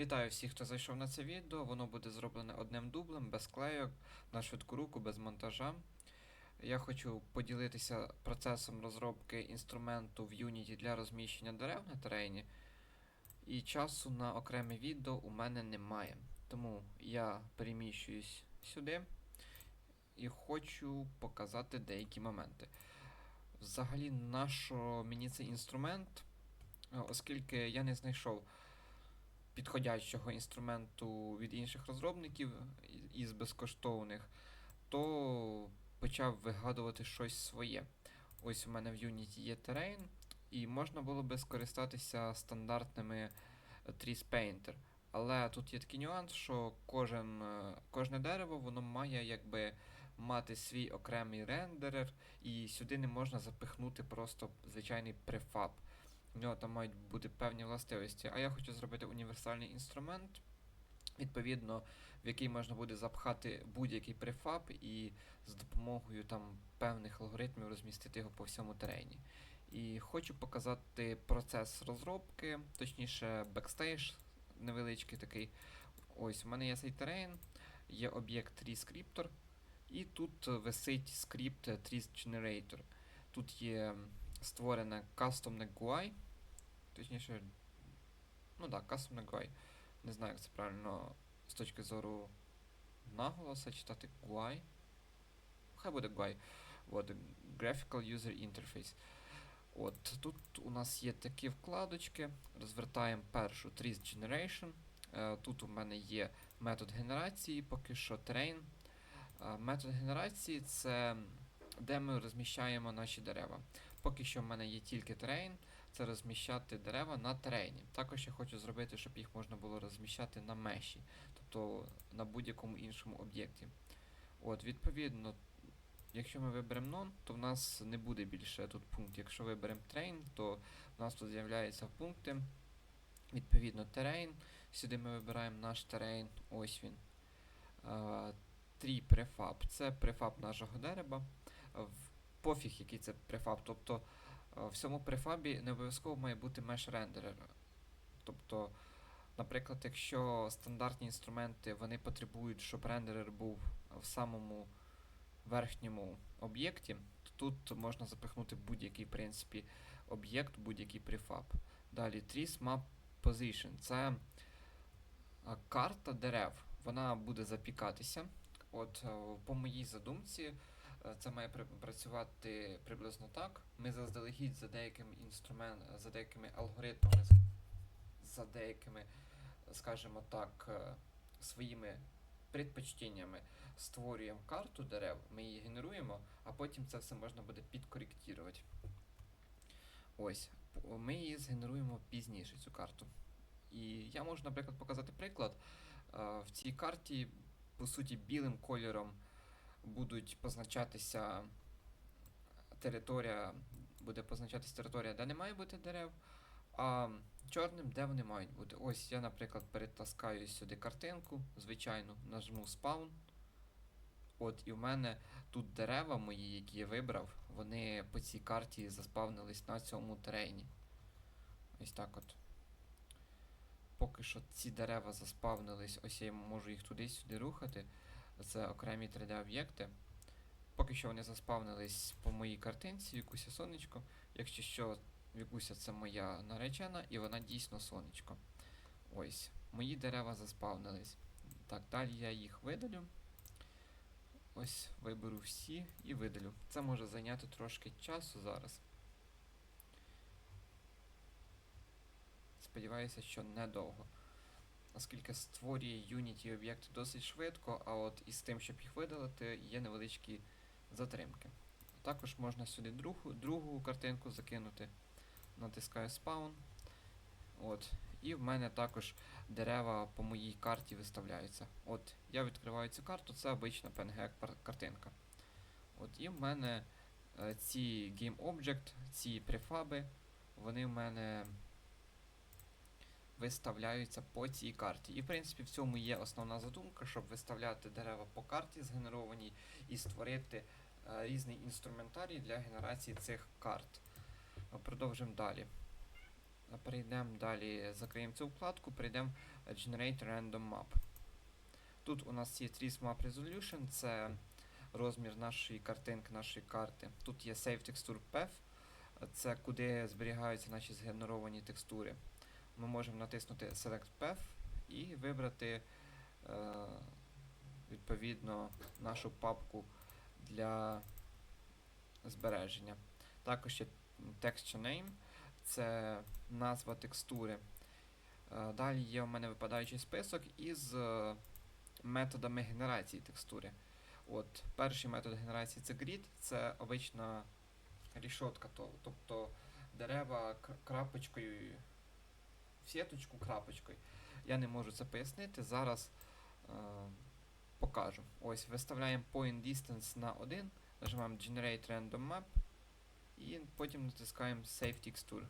Вітаю всіх, хто зайшов на це відео. Воно буде зроблене одним дублем, без клейок, на швидку руку, без монтажа. Я хочу поділитися процесом розробки інструменту в Unity для розміщення дерев на терені. І часу на окреме відео у мене немає. Тому я переміщуюсь сюди і хочу показати деякі моменти. Взагалі, нащо мені цей інструмент, оскільки я не знайшов підходящого інструменту від інших розробників із безкоштовних, то почав вигадувати щось своє. Ось у мене в Unity є терейн, і можна було би скористатися стандартними е, Trees Painter. Але тут є такий нюанс, що кожен, е, кожне дерево воно має якби мати свій окремий рендерер, і сюди не можна запихнути просто звичайний префаб. У нього там мають бути певні властивості. А я хочу зробити універсальний інструмент, відповідно, в який можна буде запхати будь-який префаб і з допомогою там певних алгоритмів розмістити його по всьому терені. І хочу показати процес розробки, точніше, бекстейдж невеличкий такий. Ось, у мене є цей терен, є об'єкт TreeScriptor, і тут висить скрипт е, Trees Generator. Тут є створене кастомне GUI, точніше, ну так, да, кастомне GUI. Не знаю, як це правильно з точки зору наголоса читати GUI. Хай буде GUI. От, Graphical User Interface. От, тут у нас є такі вкладочки. Розвертаємо першу Trees Generation. Е, тут у мене є метод генерації, поки що train. Е, метод генерації це де ми розміщаємо наші дерева. Поки що в мене є тільки терейн, це розміщати дерева на терейні. Також я хочу зробити, щоб їх можна було розміщати на меші, тобто на будь-якому іншому об'єкті. От, відповідно, якщо ми виберемо none, то в нас не буде більше тут пунктів. Якщо виберемо train, то в нас тут з'являються пункти. Відповідно, terrain. Сюди ми вибираємо наш terrain, ось він. Трі префаб. Це префаб нашого дерева. Е, Пофіг, який це префаб. Тобто е, в цьому префабі не обов'язково має бути меш-рендерер. Тобто, наприклад, якщо стандартні інструменти вони потребують, щоб рендерер був в самому верхньому об'єкті, то тут можна запихнути будь-який в принципі, об'єкт, будь-який префаб. Далі Trees Map Position. Це карта дерев. Вона буде запікатися. От е, по моїй задумці, е, це має працювати приблизно так. Ми заздалегідь за деякими інструмент, за деякими алгоритмами, за деякими, скажімо так, е, своїми предпочтеннями створюємо карту дерев, ми її генеруємо, а потім це все можна буде підкоректувати. Ось, ми її згенеруємо пізніше, цю карту. І я можу, наприклад, показати приклад. Е, В цій карті, по суті, білим кольором будуть позначатися територія, буде позначатися територія, де не має бути дерев, а чорним, де вони мають бути. Ось я, наприклад, перетаскаю сюди картинку, звичайно, нажму спаун. От, і в мене тут дерева мої, які я вибрав, вони по цій карті заспавнились на цьому терені. Ось так от. Поки що ці дерева заспавнились, ось я можу їх туди-сюди рухати. Це окремі 3D-об'єкти. Поки що вони заспавнились по моїй картинці, Вікуся сонечко. Якщо що, Вікуся це моя наречена, і вона дійсно сонечко. Ось, мої дерева заспавнились. Так, далі я їх видалю. Ось виберу всі і видалю. Це може зайняти трошки часу зараз. Сподіваюся, що недовго. Оскільки створює Unity об'єкти досить швидко, а от із тим, щоб їх видалити, є невеличкі затримки. Також можна сюди другу, другу картинку закинути. Натискаю Spawn. От. І в мене також дерева по моїй карті виставляються. От, я відкриваю цю карту, це обична PNG-картинка. От, і в мене е, ці GameObject, ці префаби, вони в мене виставляються по цій карті. І в принципі в цьому є основна задумка, щоб виставляти дерева по карті згенерованій і створити е, різний інструментарій для генерації цих карт. Е, Продовжимо далі. Перейдемо далі, закриємо цю вкладку, перейдемо в Generate Random Map. Тут у нас є Trees Map Resolution, це розмір нашої картинки, нашої карти. Тут є Save Texture Path, це куди зберігаються наші згенеровані текстури. Ми можемо натиснути Select Path і вибрати е, відповідно нашу папку для збереження. Також є Texture Name, це назва текстури. Е, Далі є у мене випадаючий список із е, методами генерації текстури. От, перший метод генерації це grid, це обична рішотка, тобто дерева крапочкою, в сіточку крапочкою. Я не можу це пояснити. Зараз е, покажу. Ось виставляємо point distance на 1, нажимаємо Generate Random Map і потім натискаємо Save Texture.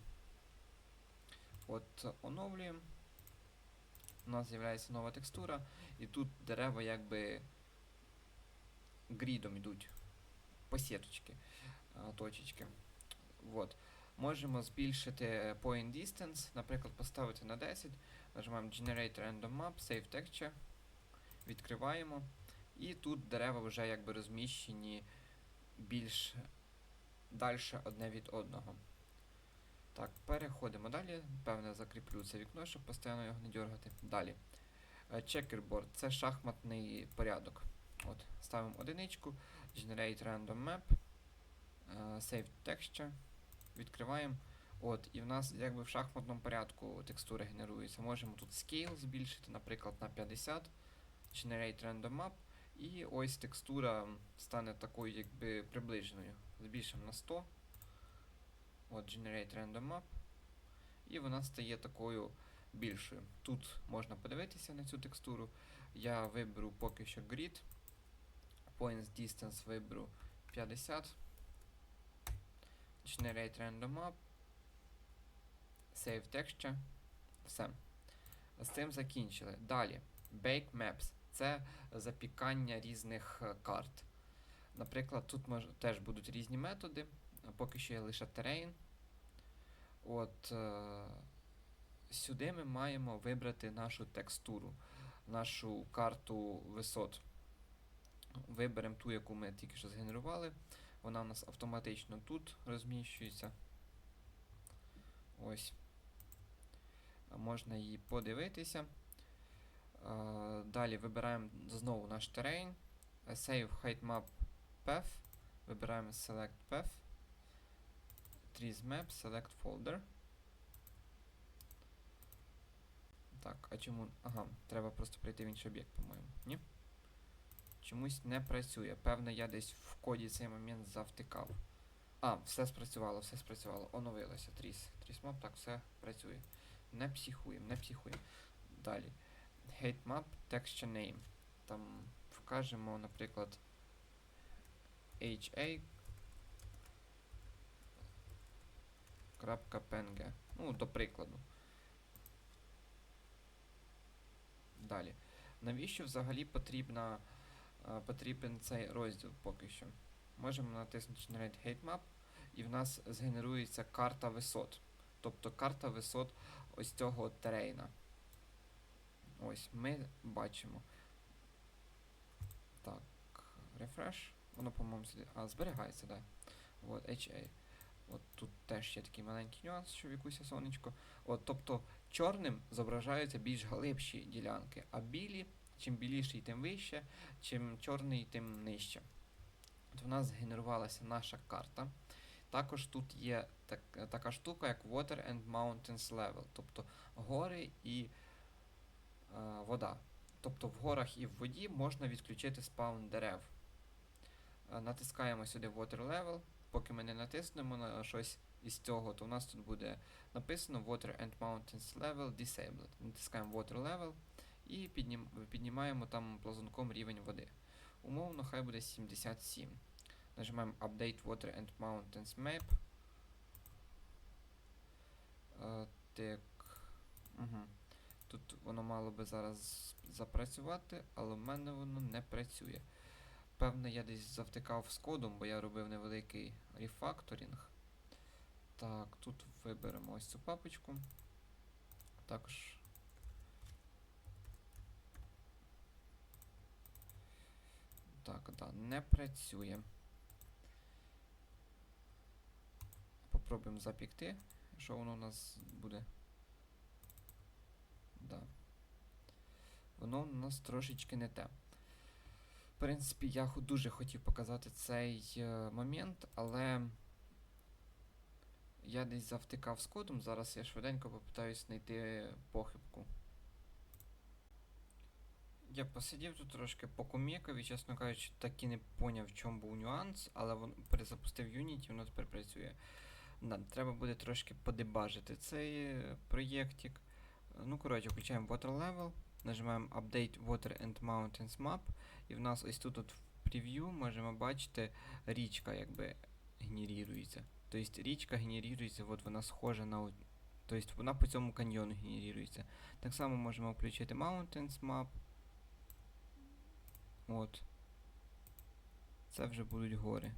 От, оновлюємо. У нас з'являється нова текстура, і тут дерева якби грідом йдуть по сіточки, точечки. Вот. Можемо збільшити point distance, наприклад, поставити на 10, нажимаємо Generate Random Map, Save Texture, відкриваємо, і тут дерева вже якби розміщені більш далі одне від одного. Так, переходимо далі. Певне, закріплю це вікно, щоб постійно його не дергати. Далі. Е, Checkerboard це шахматний порядок. От, ставимо одиничку, Generate Random Map, е, Save Texture, відкриваємо. От, і в нас якби в шахматному порядку текстури генеруються. Можемо тут Scale збільшити, наприклад, на 50, Generate Random Map, і ось текстура стане такою якби приближеною. Збільшимо на 100. От Generate Random Map. І вона стає такою більшою. Тут можна подивитися на цю текстуру. Я виберу поки що Grid. Points Distance виберу 50. Generate Random Map. Save Texture. Все. З цим закінчили. Далі. Bake Maps. Це запікання різних е, карт. Наприклад, тут мож, теж будуть різні методи. Поки що є лише terrain. От е, сюди ми маємо вибрати нашу текстуру, нашу карту висот. Виберемо ту, яку ми тільки що згенерували. Вона у нас автоматично тут розміщується. Ось. Можна її подивитися. Далі вибираємо знову наш. Е, Save height map path. Вибираємо Select Path. Trees Map, Select Folder. Так, а чому. Ага, треба просто прийти в інший об'єкт, по-моєму. Ні? Чомусь не працює. Певно, я десь в коді цей момент завтикав. А, все спрацювало, все спрацювало. Оновилося. Тріс. Тріс Map, так, все працює. Не психуємо, не психуємо. Далі. Hate Map, Texture Name. Там вкажемо, наприклад, HA .png. Ну, до прикладу. Далі. Навіщо взагалі потрібна, потрібен цей розділ поки що? Можемо натиснути Generate Map, і в нас згенерується карта висот. Тобто карта висот ось цього от терейна. Ось, ми бачимо. Так, refresh. Воно, по-моєму. А, зберігається, так. Да. От, HA. От тут теж є такий маленький нюанс, що вікуся сонечко. От, тобто чорним зображаються більш глибші ділянки, а білі, чим біліший, тим вище, чим чорний, тим нижче. От в нас згенерувалася наша карта. Також тут є так, така штука, як Water and Mountains Level, тобто гори і е, вода. Тобто в горах і в воді можна відключити спаун дерев. Е, натискаємо сюди Water Level. Поки ми не натиснемо на щось із цього, то у нас тут буде написано Water and Mountains Level Disabled. Натискаємо Water Level і піднімаємо там плазунком рівень води. Умовно, хай буде 77. Нажимаємо Update Water and Mountains Map. Е, так. Угу. Тут воно мало би зараз запрацювати, але в мене воно не працює. Певно, я десь завтикав з кодом, бо я робив невеликий рефакторинг. Так, тут виберемо ось цю папочку. Також. Так, да, не працює. Попробуємо запікти, що воно у нас буде. Да. Воно у нас трошечки не те. В принципі, я дуже хотів показати цей е, момент, але я десь завтикав з кодом. Зараз я швиденько попитаюсь знайти похибку. Я посидів тут трошки покумікав і, чесно кажучи, так і не поняв, в чому був нюанс, але він перезапустив Unity, воно тепер працює. Да, треба буде трошки подебажити цей е, проєктик. Ну, коротше, включаємо Water Level, нажимаємо Update Water and Mountains Map, і в нас ось тут от в прев'ю можемо бачити річка якби генерірується. Тобто річка генерірується, от вона схожа на. Тобто вона по цьому каньйону генерірується. Так само можемо включити Mountains Map. От. Це вже будуть гори.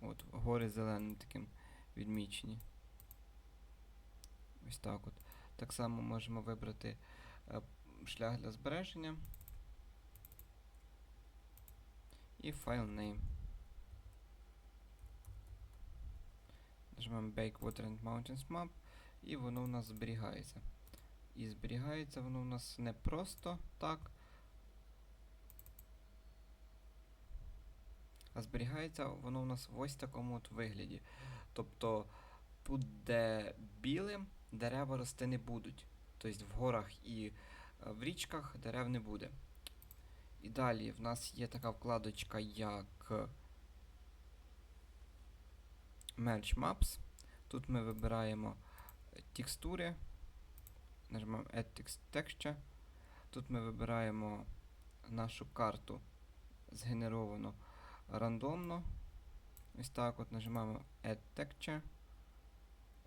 От, гори зеленим таким відмічені. Ось так от. Так само можемо вибрати е, шлях для збереження. І файл name. Нажимаємо Bake Water and Mountains Map, і воно у нас зберігається. І зберігається воно у нас не просто так. А зберігається воно у нас в ось такому от вигляді. Тобто тут, де білим, дерева рости не будуть. Тобто в горах і е, в річках дерев не буде. І далі в нас є така вкладочка, як Merge Maps. Тут ми вибираємо е, текстури, нажимаємо Add Text Texture. Тут ми вибираємо нашу карту згенеровану рандомно. Ось так от нажимаємо Add Texture.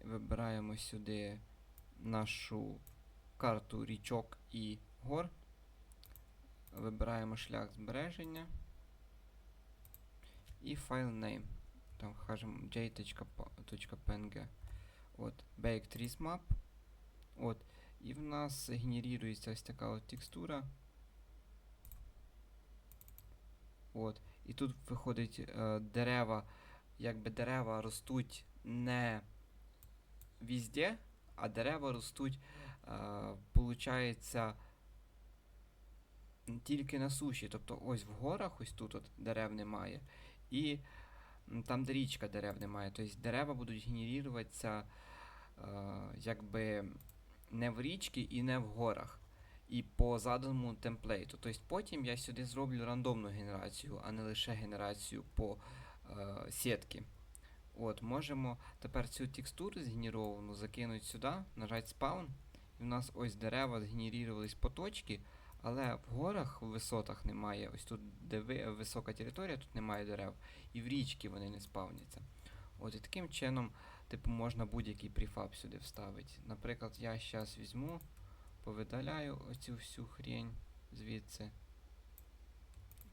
Вибираємо сюди нашу карту річок і гор. Вибираємо шлях збереження. І файл name. Там кажемо j.png. От, Baked Trees Map. От. І в нас генерується ось така от текстура. От. І тут виходить е, дерева, якби дерева ростуть не везде, а дерева ростуть, е, получається, тільки на суші. Тобто ось в горах, ось тут от дерев немає. І там, де річка дерев немає. Тобто дерева будуть генеруватися е, якби не в річці і не в горах. І по заданому темплейту. Тобто потім я сюди зроблю рандомну генерацію, а не лише генерацію по е, сітки. От, можемо тепер цю текстуру згенеровану закинути сюди, нажати Spawn. І в нас ось дерева згенерувались по точці, але в горах, в висотах немає. Ось тут, де ви, висока територія, тут немає дерев. І в річці вони не спавняться. От і таким чином, типу, можна будь-який префаб сюди вставити. Наприклад, я зараз візьму, повидаляю оцю всю хрень звідси.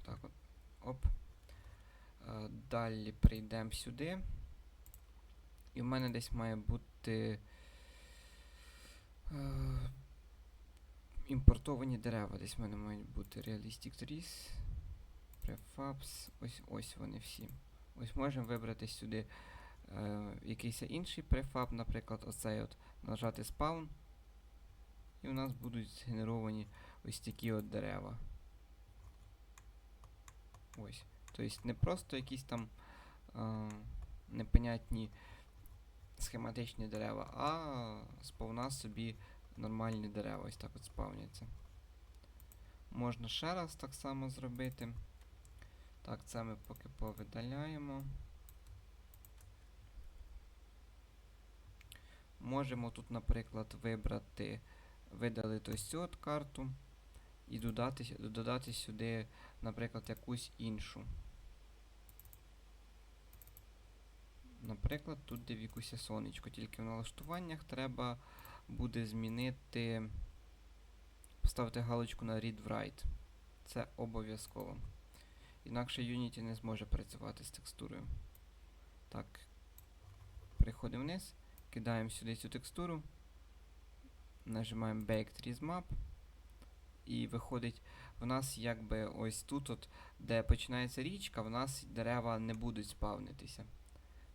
Так от. Оп. Е, Далі прийдемо сюди. І в мене десь має бути е, імпортовані дерева. Десь в мене мають бути Realistic Trees, Prefabs. Ось ось вони всі. Ось можемо вибрати сюди е, якийсь інший префаб, наприклад, оцей от, нажати Spawn. І у нас будуть згенеровані ось такі от дерева. Ось. Тобто не просто якісь там е, непонятні схематичні дерева, а сповна собі нормальні дерева ось так от спавняться. Можна ще раз так само зробити. Так, це ми поки повидаляємо. Можемо тут, наприклад, вибрати, видалити ось цю от карту і додати, додати сюди, наприклад, якусь іншу. Наприклад, тут де вікуся сонечко, тільки в налаштуваннях треба буде змінити, поставити галочку на Read Write. Це обов'язково. Інакше Unity не зможе працювати з текстурою. Так. переходимо вниз, кидаємо сюди цю текстуру, нажимаємо Trees Map, і виходить, в нас якби ось тут, от, де починається річка, в нас дерева не будуть спавнитися.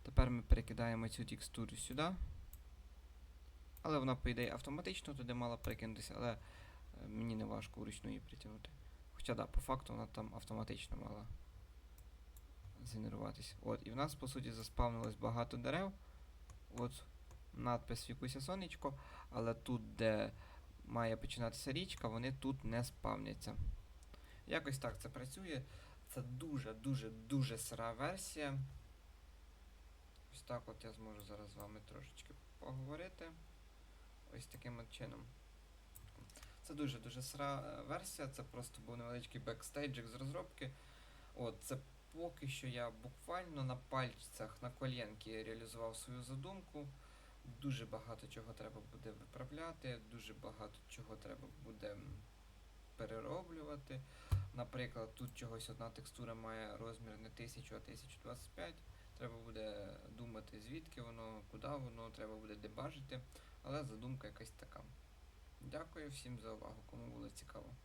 Тепер ми перекидаємо цю текстуру сюди. Але вона, по ідеї, автоматично туди мала перекинутися, але е, мені не важко вручну її притягнути. Хоча да, по факту вона там автоматично мала згенеруватися. От, і в нас, по суті, заспавнилось багато дерев. От надпис Вікуся сонечко, але тут, де має починатися річка, вони тут не спавняться. Якось так це працює. Це дуже-дуже дуже сира версія. Ось так от я зможу зараз з вами трошечки поговорити. Ось таким от чином. Це дуже-дуже сира е, версія, це просто був невеличкий бекстейджик з розробки. От, це поки що я буквально на пальцях на коленки реалізував свою задумку. Дуже багато чого треба буде виправляти, дуже багато чого треба буде перероблювати. Наприклад, тут чогось одна текстура має розмір не 1000, а 1025. Треба буде думати, звідки воно, куди воно, треба буде дебажити, але задумка якась така. Дякую всім за увагу, кому було цікаво.